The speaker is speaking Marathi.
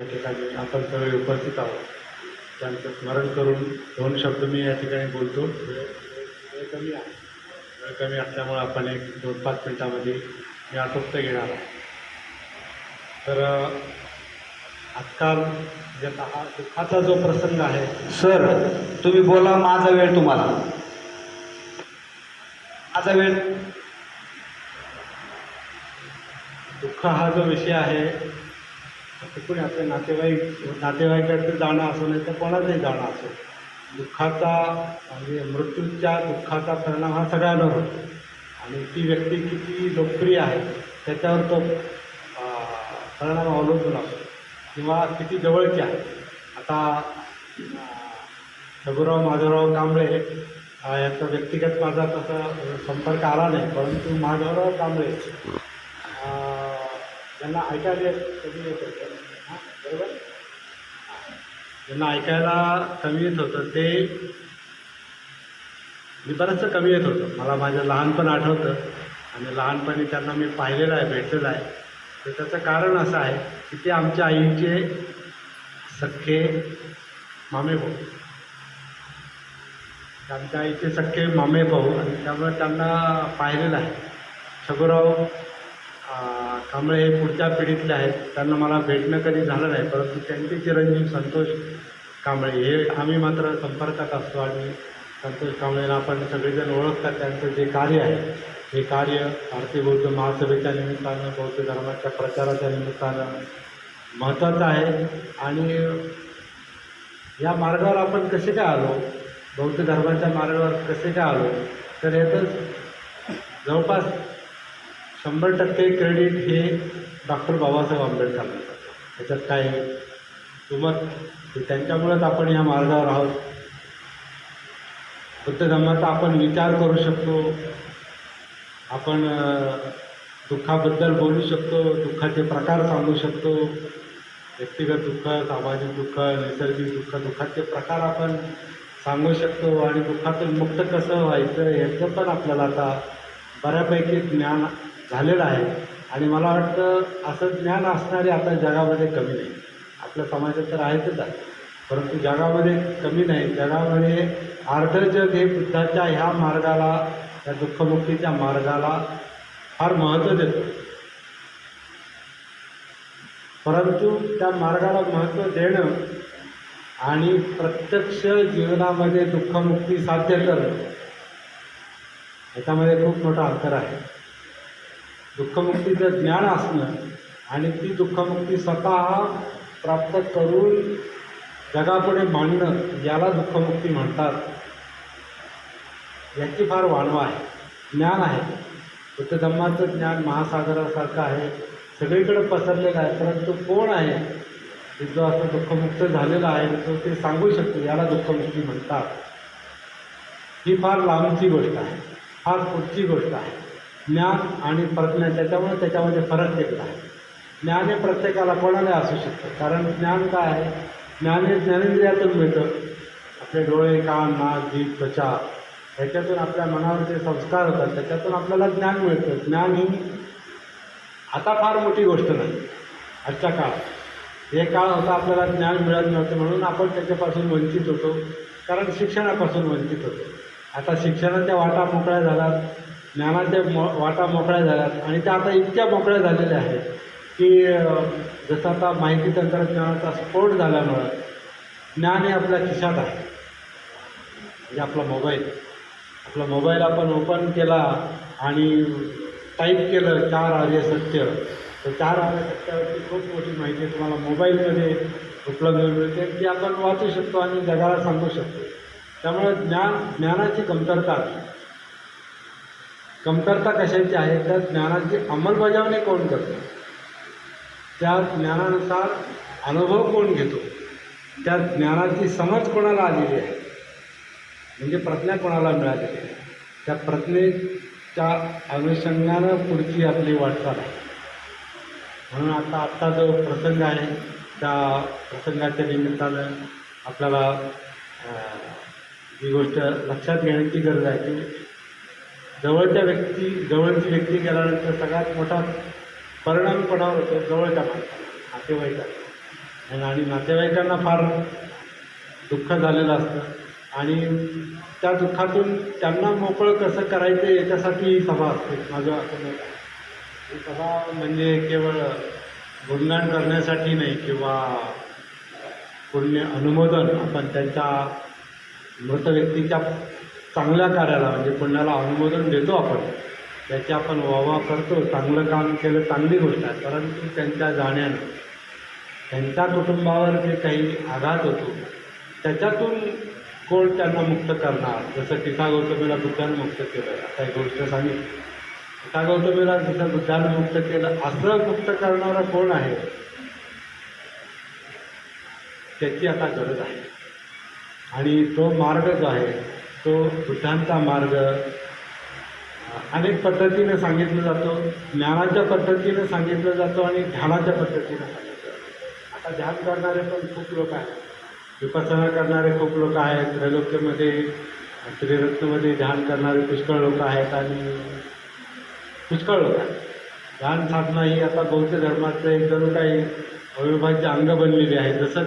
या ठिकाणी आपण सगळे उपस्थित आहोत. त्यांचं स्मरण करून दोन शब्द मी या ठिकाणी बोलतो. वेळ कमी आहे. वेळ कमी असल्यामुळे आपण एक दोन पाच मिनटामध्ये मी आटोपत घेणार आहे. तर आजकाल जे हा दुःखाचा जो प्रसंग आहे सर तुम्ही बोला माझा वेळ तुम्हाला. माझा वेळ. दुःख हा जो विषय आहे कोणी आपले नातेवाईक नातेवाईकाकडे जाणं असो नाही तर कोणाचंही जाणं असो. दुःखाचा म्हणजे मृत्यूच्या दुःखाचा परिणाम हा सगळ्यांवर होतो. आणि ती व्यक्ती किती लोकप्रिय आहे त्याच्यावर तो परिणाम अवलंबून असतो. किंवा किती जवळची आहे. आता अं, माधवराव कांबळे याचा व्यक्तिगत माझा तसा संपर्क आला नाही परंतु माधवराव कांबळे ज्यांना ऐकायला येत- कमी येत होतं हां बरोबर? ज्यांना ऐकायला कमी येत होतं ते मी बरंचसं कमी येत होतं. मला माझं लहानपण आठवतं आणि लहानपणी त्यांना मी पाहिलेलं आहे भेटलेलं आहे. तर त्याचं कारण असं आहे की ते आमच्या आईचे सख्खे मामे भाऊ. आमच्या आईचे सख्खे मामे भाऊ आणि त्यामुळे त्यांना पाहिलेलं आहे. छगुराव कांबळे हे पुढच्या पिढीतले आहेत. त्यांना मला भेटणं कधी झालं नाही परंतु त्यांचे चिरंजीव संतोष कांबळे हे आम्ही मात्र संपर्कात असतो आणि संतोष कांबळेला आपण सगळेजण ओळखतात. त्यांचं जे कार्य आहे हे कार्य भारतीय बौद्ध महासभेच्या निमित्तानं बौद्ध धर्माच्या प्रचाराच्या निमित्तानं महत्त्वाचं आहे. आणि या मार्गावर आपण कसे काय आलो बौद्ध धर्माच्या मार्गावर कसे काय आलो तर यातच जवळपास शंभर टक्के क्रेडिट हे डॉक्टर बाबासाहेब आंबेडकरांना त्याच्यात काय किंमत की त्यांच्यामुळेच आपण या मार्गावर आहोत. बुद्ध धर्माचा आपण विचार करू शकतो. आपण दुःखाबद्दल बोलू शकतो दुःखाचे प्रकार सांगू शकतो. व्यक्तिगत दुःख सामाजिक दुःख नैसर्गिक दुःख दुःखाचे प्रकार आपण सांगू शकतो आणि दुःखातून मुक्त कसं व्हायचं याचं पण आपल्याला आता बऱ्यापैकी ज्ञान झालेलं आहे. आणि मला वाटतं असं ज्ञान असणारे आता जगामध्ये कमी नाही. आपल्या समाजात तर आहेतच आहे. परंतु जगामध्ये कमी नाही. जगामध्ये अर्ध जग हे बुद्धाच्या ह्या मार्गाला या दुःखमुक्तीच्या मार्गाला फार महत्त्व देतं. परंतु त्या मार्गाला महत्त्व देणं आणि प्रत्यक्ष जीवनामध्ये दुःखमुक्ती साध्य करणं याच्यामध्ये खूप मोठं अंतर आहे. दुःखमुक्तीचं ज्ञान असणं आणि ती दुःखमुक्ती स्वतः प्राप्त करून जगापुढे मांडणं याला दुःखमुक्ती म्हणतात. याची फार वाणवा आहे. ज्ञान आहे. बुद्धधम्माचं ज्ञान महासागरासारखं आहे. सगळीकडे पसरलेलं आहे. परंतु कोण आहे? की जो असं दुःखमुक्त झालेला आहे तो ते सांगू शकतो. याला दुःखमुक्ती म्हणतात. ही फार लांबची गोष्ट आहे. फार पुढची गोष्ट आहे. ज्ञान आणि प्रज्ञा त्याच्यामुळे त्याच्यामध्ये फरक केलेला आहे. ज्ञान हे प्रत्येकाला कोणाला असू शकतं. कारण ज्ञान काय आहे? ज्ञान हे ज्ञानेंद्रियातून मिळतं. आपले डोळे कान नाक जीभ त्वचा ह्याच्यातून आपल्या मनावर जे संस्कार होतात त्याच्यातून आपल्याला ज्ञान मिळतं. ज्ञान ही आता फार मोठी गोष्ट नाही. आजच्या काळात. हे काळ होता आपल्याला ज्ञान मिळत नव्हतं म्हणून आपण त्याच्यापासून वंचित होतो. कारण शिक्षणापासून वंचित होतो. आता शिक्षणाच्या वाटा मोकळ्या झाल्यात. ज्ञानाच्या मो वाटा मोकळ्या झाल्यात. आणि त्या आता इतक्या मोकळ्या झालेल्या आहेत की जसं आता माहिती तंत्रज्ञानाचा स्फोट झाल्यामुळं ज्ञान हे आपल्या खिशात आहे. म्हणजे आपला मोबाईल. आपला मोबाईल आपण ओपन केला आणि टाईप केलं चार आर्य सत्य. तर चार आर्य सत्यावरती खूप मोठी माहिती तुम्हाला मोबाईलमध्ये उपलब्ध मिळते. ती आपण वाचू शकतो आणि जगाला सांगू शकतो. त्यामुळे ज्ञान ज्ञानाची कमतरता कमतरता कशाची आहे? त्या ज्ञानाची अंमलबजावणी कोण करतो? त्या ज्ञानानुसार अनुभव कोण घेतो? त्या ज्ञानाची समज कोणाला आलेली आहे? म्हणजे प्रज्ञा कोणाला मिळालेली आहे? त्या प्रज्ञेच्या अनुषंगानं पुढची आपली वाटचाल आहे. म्हणून आता आत्ता जो प्रसंग आहे त्या प्रसंगाच्या निमित्तानं आपल्याला ही गोष्ट लक्षात घेण्याची गरज आहे. की जवळच्या व्यक्ती जवळची व्यक्ती गेल्यानंतर सगळ्यात मोठा परिणाम कोणावर होतो? जवळच्या माणसाला नातेवाईकांना आणि नातेवाईकांना फार दुःख झालेलं असतं. आणि त्या दुःखातून त्यांना मोकळं कसं करायचं याच्यासाठी ही सभा असते. माझं असं मत ही सभा म्हणजे केवळ गुणगान करण्यासाठी नाही किंवा पुण्य अनुमोदन आपण त्यांच्या मृत व्यक्तीच्या चांगल्या कार्याला म्हणजे पुण्याला अनुमोदन देतो आपण. त्याची आपण वावा करतो. चांगलं काम केलं चांगली गोष्ट आहे. परंतु त्यांच्या जाण्यानं त्यांच्या कुटुंबावर जे काही आघात होतो त्याच्यातून कोण त्यांना मुक्त करणार? जसं टीका गौतमीला बुद्धानं मुक्त केलं. आता एक गोष्ट सांगितली. टीका गौतमीला जसं बुद्धानं मुक्त केलं असं मुक्त करणारा कोण आहे? त्याची आता गरज आहे. आणि तो मार्ग जो आहे. तो भूतांचा मार्ग अनेक पद्धतीने सांगितलं जातो. ज्ञानाच्या पद्धतीने सांगितलं जातो आणि ध्यानाच्या पद्धतीने सांगितलं आता ध्यान करणारे पण खूप लोक आहेत. विपसना करणारे खूप लोक आहेत. त्रैलोक्यमध्ये त्रिरत्नमध्ये ध्यान करणारे पुष्कळ लोक आहेत आणि पुष्कळ लोक आहेत. ध्यान साधना ही आता बौद्ध धर्माचं एक जणू काही अविभाज्य अंग बनलेली आहे. जसं